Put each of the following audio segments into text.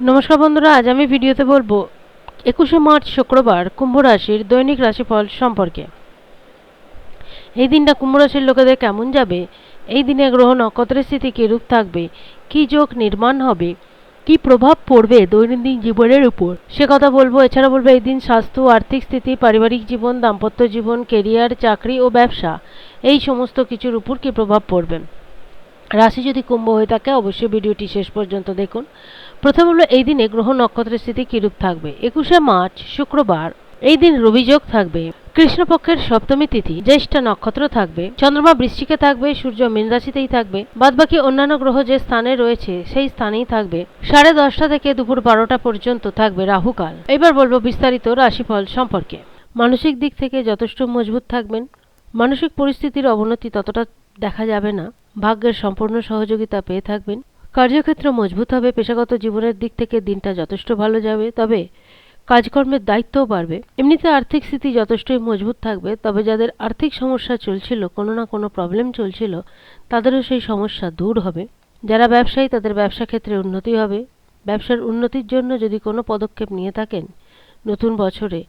নমস্কার বন্ধুরা, আজ আমি ভিডিওতে বলব, একুশে মার্চ শুক্রবার কুম্ভ রাশির দৈনিক রাশিফল সম্পর্কে। এই দিনটা কুম্ভ রাশির লোকেদের কেমন যাবে? এই দিনে গ্রহ নক্ষত্রের স্থিতি কিরূপ থাকবে? কি যোগ নির্মাণ হবে? কি প্রভাব পড়বে দৈনন্দিন জীবনের উপর? সে কথা বলব, এছাড়া বলব এই দিন স্বাস্থ্য, আর্থিক স্থিতি, পারিবারিক জীবন, দাম্পত্য জীবন, কেরিয়ার, চাকরি ও ব্যবসা, এই সমস্ত কিছুর উপর কি প্রভাব পড়বে? রাশি যদি কুম্ভ হয়ে থাকে, অবশ্যই ভিডিওটি শেষ পর্যন্ত দেখুন। প্রথম হলো, এই দিনে গ্রহ নক্ষত্রের স্থিতি কিরূপ থাকবে? একুশে মার্চ, শুক্রবার। এই দিন রবিযোগ থাকবে। কৃষ্ণপক্ষের সপ্তমী তিথি, জ্যেষ্ঠ নক্ষত্র থাকবে। চন্দ্রমা বৃশ্চিকে থাকবে, সূর্য মীন রাশিতেই থাকবে। বাদবাকি অন্যান্য গ্রহ যে স্থানে রয়েছে, সেই স্থানেই থাকবে। সাড়ে দশটা থেকে দুপুর বারোটা পর্যন্ত থাকবে রাহুকাল। এবার বলব বিস্তারিত রাশিফল সম্পর্কে। মানসিক দিক থেকে যথেষ্ট মজবুত থাকবেন। মানসিক পরিস্থিতির অবনতি ততটা দেখা যাবে না। ভাগ্যের সম্পূর্ণ সহযোগিতা পেয়ে থাকবেন। কার্যক্ষেত্র মজবুত হবে, পেশাগত জীবনের দিক থেকে দিনটা যথেষ্ট ভালো যাবে, তবে কাজকর্মের দায়িত্বও বাড়বে। এমনিতে আর্থিক স্থিতি যথেষ্টই মজবুত থাকবে, তবে যাদের আর্থিক সমস্যা চলছিল, কোনো না কোনো প্রবলেম চলছিল, তাদেরও সেই সমস্যা দূর হবে। যারা ব্যবসায়ী, তাদের ব্যবসা ক্ষেত্রে উন্নতি হবে। ব্যবসার উন্নতির জন্য যদি কোনো পদক্ষেপ নিয়ে থাকেন নতুন বছরে,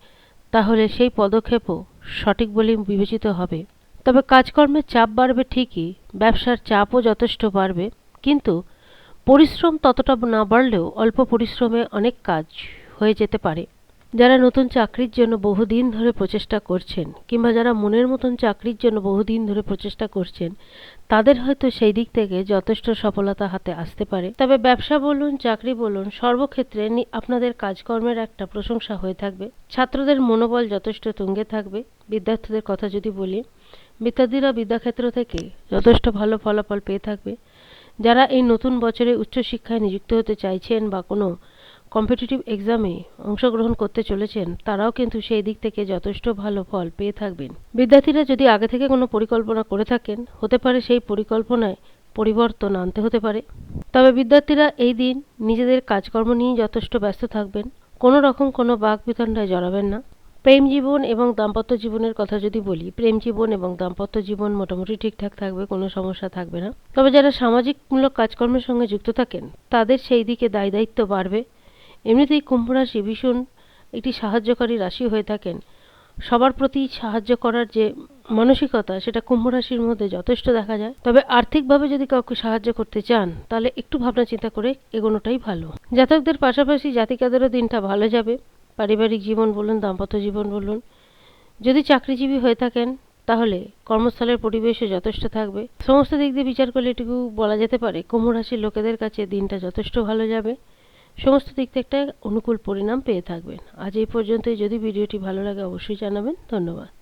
তাহলে সেই পদক্ষেপও সঠিক বলে বিবেচিত হবে। তবে কাজকর্মের চাপ বাড়বে ঠিকই, ব্যবসার চাপও যথেষ্ট বাড়বে, কিন্তু পরিশ্রম ততটা না বাড়লেও অল্প পরিশ্রমে অনেক কাজ হয়ে যেতে পারে। যারা নতুন চাকরির জন্য বহুদিন ধরে প্রচেষ্টা করছেন কিংবা যারা মনের মতন চাকরির জন্য বহুদিন ধরে প্রচেষ্টা করছেন, তাদের হয়তো সেই দিক থেকে যথেষ্ট সফলতা হাতে আসতে পারে। তবে ব্যবসা বলুন, চাকরি বলুন, সর্বক্ষেত্রে আপনাদের কাজকর্মের একটা প্রশংসা হয়ে থাকবে। ছাত্রদের মনোবল যথেষ্ট তুঙ্গে থাকবে। বিদ্যার্থীদের কথা যদি বলি, বিদ্যার্থীরা বিদ্যাক্ষেত্র থেকে যথেষ্ট ভালো ফলাফল পেয়ে থাকবে। যারা এই নতুন বছরে উচ্চশিক্ষায় নিযুক্ত হতে চাইছেন বা কোনো কম্পিটিটিভ এক্সামে অংশগ্রহণ করতে চলেছেন, তারাও কিন্তু সেই দিক থেকে যথেষ্ট ভালো ফল পেয়ে থাকবেন। বিদ্যার্থীরা যদি আগে থেকে কোনো পরিকল্পনা করে থাকেন, হতে পারে সেই পরিকল্পনায় পরিবর্তন আনতে হতে পারে। তবে বিদ্যার্থীরা এই দিন নিজেদের কাজকর্ম নিয়ে যথেষ্ট ব্যস্ত থাকবেন। কোনো রকম কোনো বাক বিতণ্ডায় জড়াবেন না। প্রেম জীবন এবং দাম্পত্য জীবনের কথা যদি বলি, প্রেম জীবন এবং দাম্পত্য জীবন মোটামুটি ঠিকঠাক থাকবে, কোনো সমস্যা থাকবে না। তবে যারা সামাজিকমূলক কাজকর্মের সঙ্গে যুক্ত থাকেন, তাদের সেই দিকে দায় দায়িত্ব বাড়বে। এমনিতেই কুম্ভ রাশি ভীষণ একটি সাহায্যকারী রাশি হয়ে থাকেন। সবার প্রতি সাহায্য করার যে মানসিকতা, সেটা কুম্ভ রাশির মধ্যে যথেষ্ট দেখা যায়। তবে আর্থিকভাবে যদি কাউকে সাহায্য করতে চান, তাহলে একটু ভাবনা চিন্তা করে এগোনোটাই ভালো। জাতকদের পাশাপাশি জাতিকাদেরও দিনটা ভালো যাবে। পারিবারিক জীবন বলুন, দাম্পত্য জীবন বলুন। যদি চাকরিজীবী হয়ে থাকেন, তাহলে কর্মস্থলের পরিবেশও যথেষ্ট থাকবে। সমস্ত দিক দিয়ে বিচার করলে এটুকু বলা যেতে পারে, কুম্ভ রাশির লোকেদের কাছে দিনটা যথেষ্ট ভালো যাবে। সমস্ত দিক থেকে একটা অনুকূল পরিণাম পেয়ে থাকবেন। আজ এই পর্যন্তই। যদি ভিডিওটি ভালো লাগে, অবশ্যই জানাবেন। ধন্যবাদ।